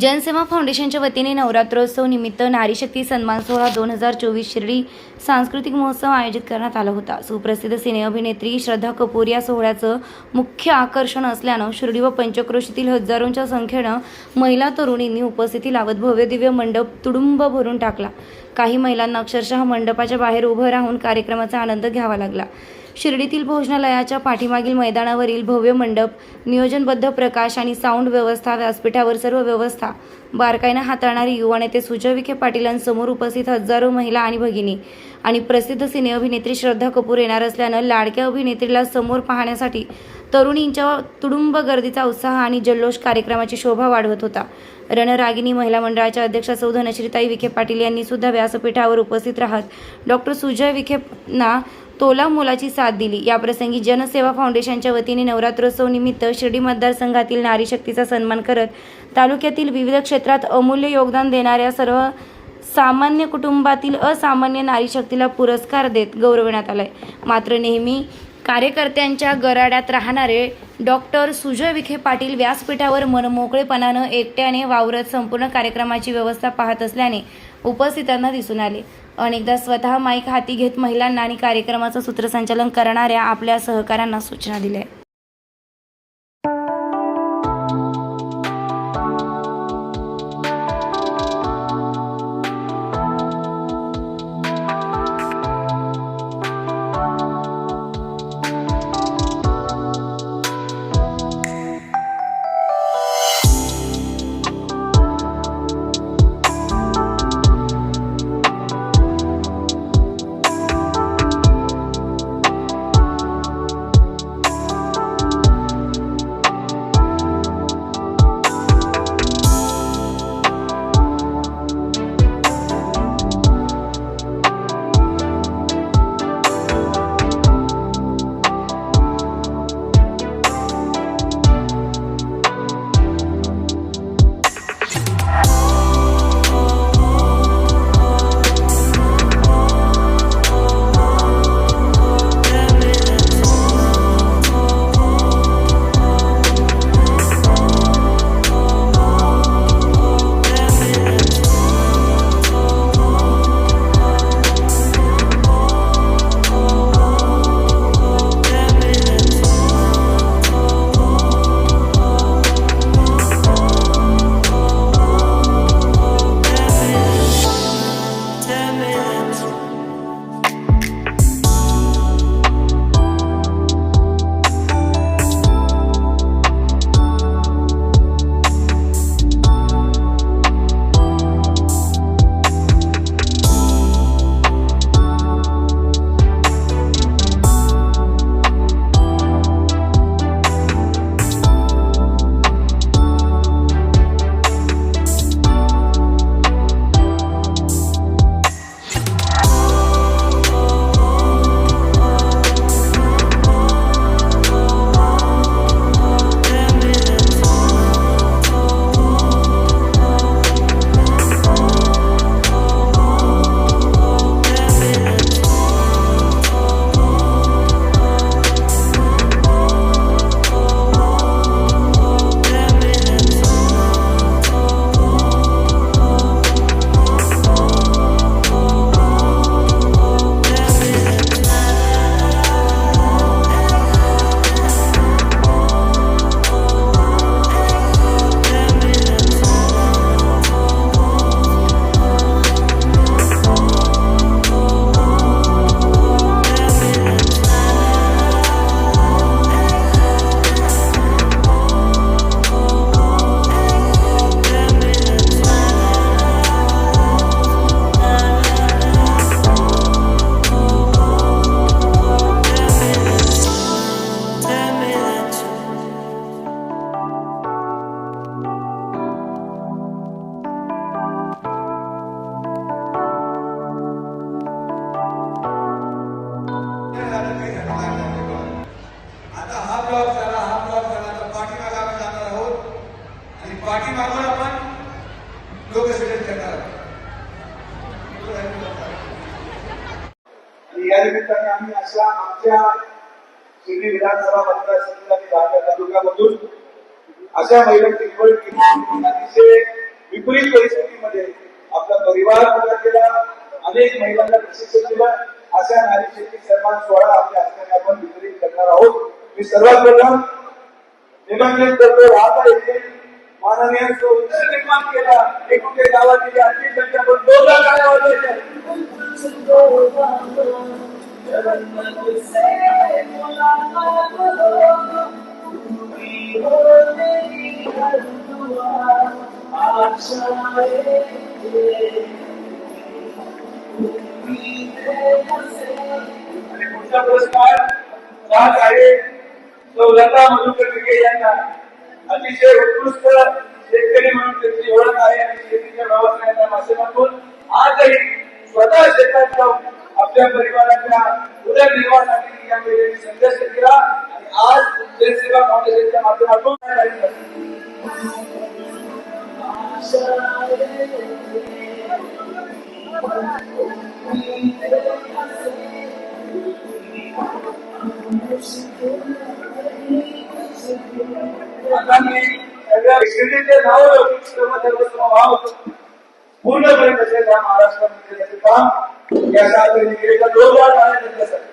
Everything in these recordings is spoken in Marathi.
जनसेवा फाउंडेशनच्या वतीने नवरात्रोत्सव निमित्त नारीशक्ती सन्मान सोहळा दोन हजार चोवीस शिर्डी सांस्कृतिक महोत्सव आयोजित करण्यात आला होता. सुप्रसिद्ध सिने अभिनेत्री श्रद्धा कपूर या सोहळ्याचं मुख्य आकर्षण असल्यानं शिर्डी व पंचक्रोशीतील हजारोंच्या संख्येनं महिला तरुणींनी उपस्थिती लावत भव्यदिव्य मंडप तुडुंब भरून टाकला. काही महिलांना अक्षरशः मंडपाच्या बाहेर उभं राहून कार्यक्रमाचा आनंद घ्यावा लागला. शिर्डीतील भोजनालयाच्या पाठीमागील मैदानावरील भव्य मंडप नियोजनबद्ध प्रकाश आणि साऊंड व्यवस्था व्यासपीठावर सर्व व्यवस्था. बारकाईनं हाताळणारे युवा नेते सुजय विखे पाटीलांसमोर उपस्थित हजारो महिला आणि भगिनी आणि प्रसिद्ध सिने अभिनेत्री श्रद्धा कपूर येणार असल्यानं लाडक्या अभिनेत्रीला समोर पाहण्यासाठी तरुणींच्या तुडुंब गर्दीचा उत्साह आणि जल्लोष कार्यक्रमाची शोभा वाढवत होता. रणरागिनी महिला मंडळाच्या अध्यक्षा सौ धनश्रीताई विखे पाटील यांनी सुद्धा व्यासपीठावर उपस्थित राहत डॉक्टर सुजय विखेंना तोला मोलाची साथ दिली. याप्रसंगी जनसेवा फाउंडेशनच्या वतीने नवरात्रोत्सव निमित्त शिर्डी मतदारसंघातील नारी शक्तीचा सन्मान करत तालुक्यातील विविध क्षेत्रात अमूल्य योगदान देणाऱ्या सर्व सामान्य कुटुंबातील असामान्य नारी शक्तीला पुरस्कार देत गौरवण्यात आलाय. मात्र नेहमी कार्यकर्त्यांच्या गराड्यात राहणारे डॉक्टर सुजय विखे पाटील व्यासपीठावर मनमोकळेपणानं एकट्याने वावरत संपूर्ण कार्यक्रमाची व्यवस्था पाहत असल्याने उपस्थितांना दिसून आले. अनेकदा स्वतः माईक हाती घेत महिलांना आणि कार्यक्रमाचं सूत्रसंचालन करणाऱ्या आपल्या सहकाऱ्यांना सूचना दिल्या. आणि निमित्ताने आम्ही अशा आमच्या शिर्डी विधानसभा मतदारसंघातील आणि तालुक्यामधून अशा महिलांची निवड केली. अतिशय विपरीत परिस्थितीमध्ये आपला परिवार पुरा केला अनेक महिलांना प्रशिक्षण दिलं. अशा नारी शक्ती सन्मान सोहळा आपल्या हस्ताने आपण वितरित करणार आहोत. मी सर्वात प्रथम निमंत्रित करतो. राहता येथे माननीय निर्माण केला. एकूण गावातील अतिशय संख्या पण दोन लाख आल्या आणि पुरस्कार जात आहे तो लता मधुकर अतिशय उत्कृष्ट शेतकरी म्हणून त्यांची ओळख आहे आणि शेतीच्या व्यवसायाच्या माध्यमातून आजही स्वतः शेतात जाऊन आपल्या परिवाराच्या उदरनिर्वाहासाठी या महिलेने संघर्ष केला आणि आज जनसेवा फाउंडेशनच्या माध्यमातून आता मी सगळ्या शिर्डीचे नाव लौकिक सर्व सर्व समभाव पूर्णपणे म्हणजे तसेच महाराष्ट्रामध्ये त्याचे काम या साहेबांनी जोरदार त्यांच्यासाठी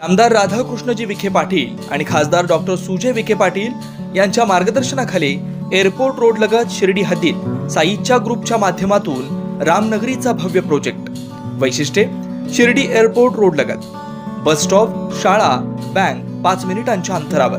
आमदार राधाकृष्णजी विखे पाटील आणि खासदार डॉक्टर सुजय विखे पाटील यांच्या मार्गदर्शनाखाली एअरपोर्ट रोड लगत शिर्डी हद्दीत साईच्या ग्रुपच्या माध्यमातून रामनगरीचा भव्य प्रोजेक्ट. वैशिष्ट्ये शिर्डी एअरपोर्ट रोड लगत. बस स्टॉप शाळा बँक पाच मिनिटांच्या अंतरावर.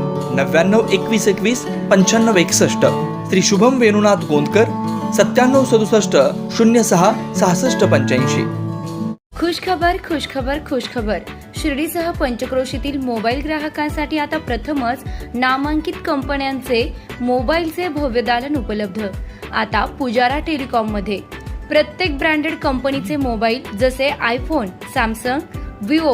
नव्याण्णव एकवीस एकवीस पंच्याण्णव एकसष्ट. श्री शुभम वेणुनाथ गोंदकर सत्त्याण्णव सदुसष्ट शून्य सहा सहासष्ट पंच्याऐंशी. खुशखबर खुशखबर खुशखबर. शिर्डीसह पंचक्रोशीतील मोबाईल ग्राहकांसाठी आता प्रथमच नामांकित कंपन्यांचे मोबाईलचे भव्य दालन उपलब्ध. आता पुजारा टेलिकॉममध्ये. प्रत्येक ब्रँडेड कंपनीचे मोबाईल जसे iPhone Samsung Vivo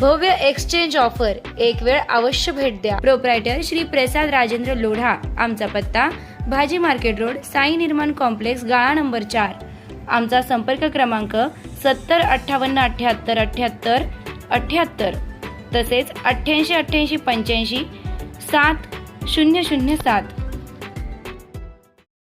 भव्य एक्सचेंज ऑफर एक वेळ अवश्य भेट द्या. प्रोप्रायटर श्री प्रसाद राजेंद्र लोढा आमचा पत्ता भाजी मार्केट रोड साई निर्माण कॉम्प्लेक्स गाळा नंबर चार. आमचा संपर्क क्रमांक सत्तर अठ्ठावन्न अठ्याहत्तर अठ्ठ्याहत्तर अठ्ठ्याहत्तर तसेच अठ्ठ्याऐंशी अठ्ठ्याऐंशी पंच्याऐंशी सात शून्य शून्य सात.